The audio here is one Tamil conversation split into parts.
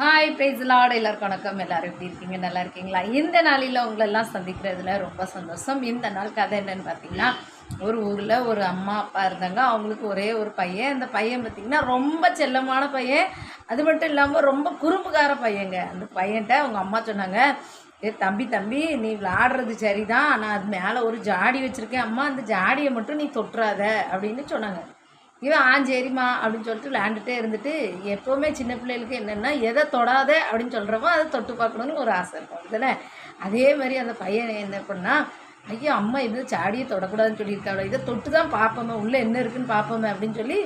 ஹாய் பேசலாட எல்லாருக்கும் வணக்கம். எல்லோரும் எப்படி இருக்கீங்க? நல்லா இருக்கீங்களா? இந்த நாளில் உங்களெல்லாம் சந்திக்கிறதுல ரொம்ப சந்தோஷம். இந்த நாள் கதை என்னென்னு பார்த்தீங்கன்னா ஒரு ஊரில் ஒரு அம்மா அப்பா இருந்தாங்க. அவங்களுக்கு ஒரே ஒரு பையன். அந்த பையன் பார்த்திங்கன்னா ரொம்ப செல்லமான பையன். அது மட்டும் இல்லாமல் ரொம்ப குறும்புக்கார பையங்க. அந்த பையன்கிட்ட அவங்க அம்மா சொன்னாங்க ஏ தம்பி தம்பி நீ விளாடுறது சரிதான். ஆனால் அது மேலே ஒரு ஜாடி வச்சுருக்கேன். அம்மா அந்த ஜாடியை மட்டும் நீ தொட்டுறாத. அப்படின்னு சொன்னாங்க. இவன் ஆ சரிம்மா அப்படின்னு சொல்லிட்டு விளாண்டுட்டே இருந்துட்டு எப்போவுமே சின்ன பிள்ளைகளுக்கு என்னென்னா எதை தொடாத? அப்படின்னு சொல்கிறோமோ அதை தொட்டு பார்க்கணுன்னு ஒரு ஆசை இருக்கும் அப்படிதானே அதே மாதிரி அந்த பையன் என்ன பண்ணால் ஐயோ அம்மா இது சாடியை தொடக்கூடாதுன்னு சொல்லியிருக்காங்க இதை தொட்டு தான் பார்ப்போமே உள்ளே என்ன இருக்குன்னு பார்ப்போமே அப்படின்னு சொல்லி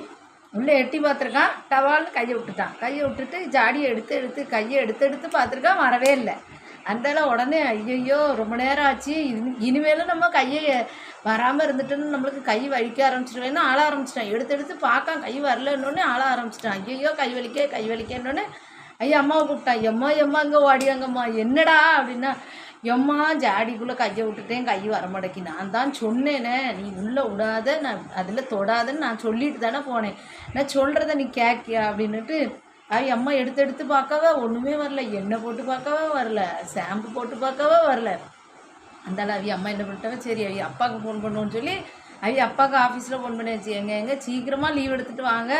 உள்ளே எட்டி பார்த்துருக்கான். டவால்னு கையை விட்டுட்டான். கையை விட்டுட்டு ஜாடியை எடுத்து எடுத்து கையை எடுத்து எடுத்து பார்த்துருக்கான் வரவே இல்லை. அந்தால உடனே ஐயையோ ரொம்ப நேரம் ஆச்சு இனி இனிமேலும் நம்ம கையை வராமல் இருந்துட்டுன்னு நம்மளுக்கு கை வலிக்க ஆரம்பிச்சிடுவேன்னு ஆள ஆரம்பிச்சிட்டான்? எடுத்து எடுத்து பார்க்க கை வரலன்னொடனே ஆள ஆரம்பிச்சிட்டான். ஐயோ கை வலிக்க கை வலிக்கன்னொடனே ஐயா அம்மாவை கூப்பிட்டான். எம்மா எம்மா அங்கே ஓடியாங்கம்மா என்னடா அப்படின்னா எம்மா ஜாடிக்குள்ளே கையை விட்டுட்டேன் கை வர மாட்டேங்கி நான் தான் சொன்னேனே நீ உள்ளே விடாத நான் அதில் தொடாதன்னு நான் சொல்லிட்டு தானே போனேன். நான் சொல்கிறத நீ கேட்கியா அப்படின்னுட்டு அவ அம்மா எடுத்து எடுத்து பார்க்கவே? ஒன்றுமே வரல. எண்ணெய் போட்டு பார்க்கவே? வரல. ஷாம்பு போட்டு பார்க்கவே? வரல. அந்தாலும் அவி அம்மா என்ன பண்ணிட்டாங்க? சரி அவி அப்பாவுக்கு ஃபோன் பண்ணுவோன்னு சொல்லி அவி அப்பாவுக்கு ஆஃபீஸில் ஃபோன் பண்ணியாச்சு. எங்கே எங்கே? சீக்கிரமாக லீவ் எடுத்துகிட்டு வாங்க.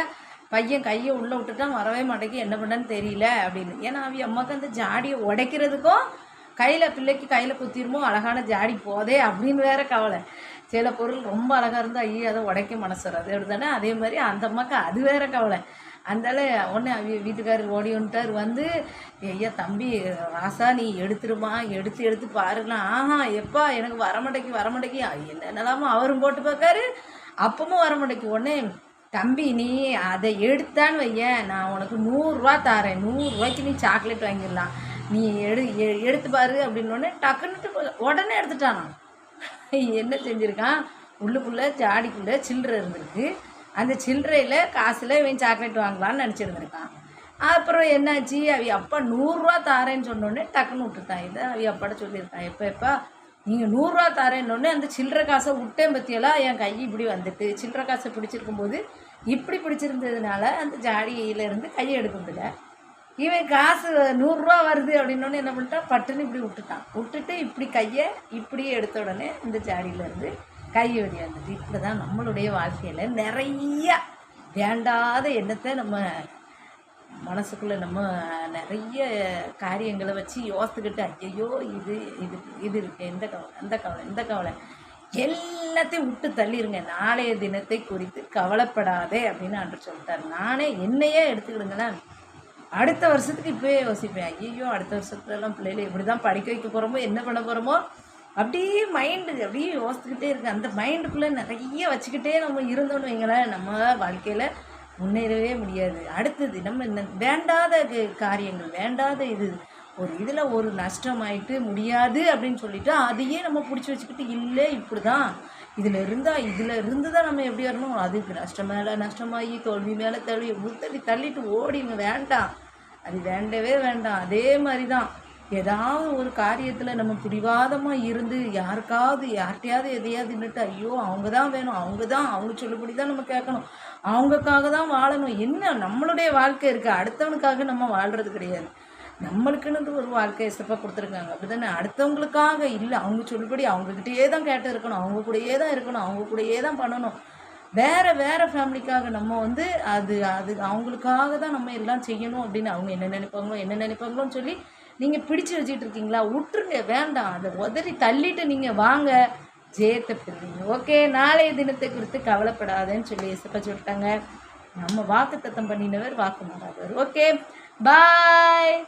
பையன் கையை உள்ளே விட்டுட்டான் வரவே மாட்டேங்கி என்ன பண்ணான்னு தெரியல அப்படின்னு. ஏன்னா அவி அம்மாவுக்கு அந்த ஜாடியை உடைக்கிறதுக்கும் கையில் பிள்ளைக்கு கையில் குத்திருமோ அழகான ஜாடி போதே அப்படின்னு வேற கவலை. சில பொருள் ரொம்ப அழகாக இருந்தால் ஐயோ அதை உடைக்க மனசு வராது. அப்படி தானே அதே மாதிரி அந்த அம்மாவுக்கு அது வேற கவலை. அந்தால உடனே அவ வீட்டுக்காரர் ஓடி வந்துட்டார். வந்து ஐயா தம்பி ராசா நீ எடுத்துருமா? எடுத்து எடுத்து பாருலாம் ஆஹா எப்பா எனக்கு வரமாட்டேக்கு வரமாட்டேக்கு என்னென்னலாமோ அவரும் போட்டு பார்க்காரு. அப்பவும் வரமாட்டேக்கு உடனே தம்பி நீ அதை எடுத்தான்னு வைய நான் உனக்கு நூறுரூவா தாரேன். நூறுரூவாய்க்கு நீ சாக்லேட் வாங்கிடலாம். நீ எடு எ- எடுத்து பாரு. அப்படின்னோடனே டக்குன்னுட்டு உடனே எடுத்துட்டானா என்ன செஞ்சுருக்கான்? உள்ளுக்குள்ளே ஜாடிக்குள்ளே சில்லறை இருந்திருக்கு. அந்த சில்லறையில் காசில் இவன் சாக்லேட் வாங்கலாம்னு நினச்சிருந்துருக்கான். அப்புறம் என்னாச்சு? அவி அப்பா நூறுரூவா தாரேன்னு சொன்னோடனே டக்குன்னு விட்டுட்டான். இதை அவி அப்பாட்ட சொல்லியிருக்கான். எப்போ எப்போ? நீங்கள் நூறுரூவா தாரேன்னொடனே அந்த சில்லறை காசை விட்டேன் பற்றியெல்லாம் என் கை இப்படி வந்துட்டு. சில்லறை காசை பிடிச்சிருக்கும் போது இப்படி பிடிச்சிருந்ததுனால அந்த ஜாடியிலேருந்து கையை எடுக்க முடியல. இவன் காசு நூறுரூவா வருது அப்படின்னோடனே என்ன பண்ணிட்டான்? பட்டுன்னு இப்படி விட்டுட்டான். விட்டுட்டு இப்படி கையை இப்படியே எடுத்த உடனே இந்த ஜாடியிலேருந்து கை வந்துட்டு இப்படி தான் நம்மளுடைய வாழ்க்கையில் நிறைய வேண்டாத எண்ணத்தை நம்ம மனசுக்குள்ளே நம்ம நிறைய காரியங்களை வச்சு யோசித்துக்கிட்டு ஐயையோ இது இது இது இருக்குது இந்த கவலை அந்த கவலை இந்த கவலை. எல்லாத்தையும் விட்டு தள்ளிடுங்க நாளைய தினத்தை குறித்து கவலைப்படாதே அப்படின்னு அன்று சொல்லிட்டார். நானே என்னையே எடுத்துக்கிடுங்களேன். அடுத்த வருஷத்துக்கு இப்போயே யோசிப்பேன். ஐயோ அடுத்த வருஷத்துலலாம் பிள்ளைகளை இப்படி தான் படிக்க வைக்க போகிறோமோ என்ன பண்ண போகிறோமோ அப்படியே மைண்டு அப்படியே யோசிச்சுக்கிட்டே இருக்கு. அந்த மைண்டுக்குள்ளே நிறைய வச்சுக்கிட்டே நம்ம இருந்தோம்னு வைங்களேன் நம்ம வாழ்க்கையில் முன்னேறவே முடியாது. அடுத்தது நம்ம வேண்டாத காரியங்கள் வேண்டாத இது ஒரு இதில் ஒரு நஷ்டமாயிட்டு முடியாது அப்படின்னு சொல்லிட்டு அதையே நம்ம பிடிச்சி வச்சுக்கிட்டு இல்லை இப்படி தான் இதில் இருந்தால் இதில் இருந்து தான் நம்ம எப்படி வரணும்? அதுக்கு நஷ்டம் மேலே நஷ்டமாகி தோல்வி மேலே தள்ளி தள்ளி தள்ளிட்டு ஓடிங்க. வேண்டாம். அது வேண்டவே வேண்டாம். அதே மாதிரி தான் ஏதாவது ஒரு காரியத்தில் நம்ம பிடிவாதமாக இருந்து யாருக்காவது யார்கிட்டையாவது எதையாவது நின்றுட்டு ஐயோ அவங்க தான் வேணும் அவங்க தான் அவங்க சொல்லுபடி தான் நம்ம கேட்கணும். அவங்களுக்காக தான் வாழணும். என்ன நம்மளுடைய வாழ்க்கை இருக்குது அடுத்தவனுக்காக நம்ம வாழ்கிறது கிடையாது. நம்மளுக்குன்னு ஒரு வாழ்க்கையை சிறப்பாக கொடுத்துருக்காங்க. அப்படிதானே அடுத்தவங்களுக்காக இல்லை. அவங்க சொல்லுபடி அவங்கக்கிட்டயே தான் கேட்டு இருக்கணும். அவங்க கூடயே தான் இருக்கணும். அவங்க கூடயே தான் பண்ணணும். வேறு வேறு ஃபேமிலிக்காக நம்ம வந்து அது அது அவங்களுக்காக தான் நம்ம எல்லாம் செய்யணும் அப்படின்னு அவங்க என்ன நினைப்பாங்களோ என்ன நினைப்பாங்களோன்னு சொல்லி நீங்கள் பிடிச்சி வச்சுட்டு இருக்கீங்களா? விட்டுருங்க வேண்டாம். அதை உதறி தள்ளிட்டு நீங்கள் வாங்க. ஜெயத்தை பெறுவீங்க. ஓகே? நாளைய தினத்தை குறித்து கவலைப்படாதேன்னு சொல்லி இசப்ப சொல்லிட்டாங்க. நம்ம வாக்கு தத்தம் பண்ணினவர் வாக்கு மாறாதவர். ஓகே? பாய்!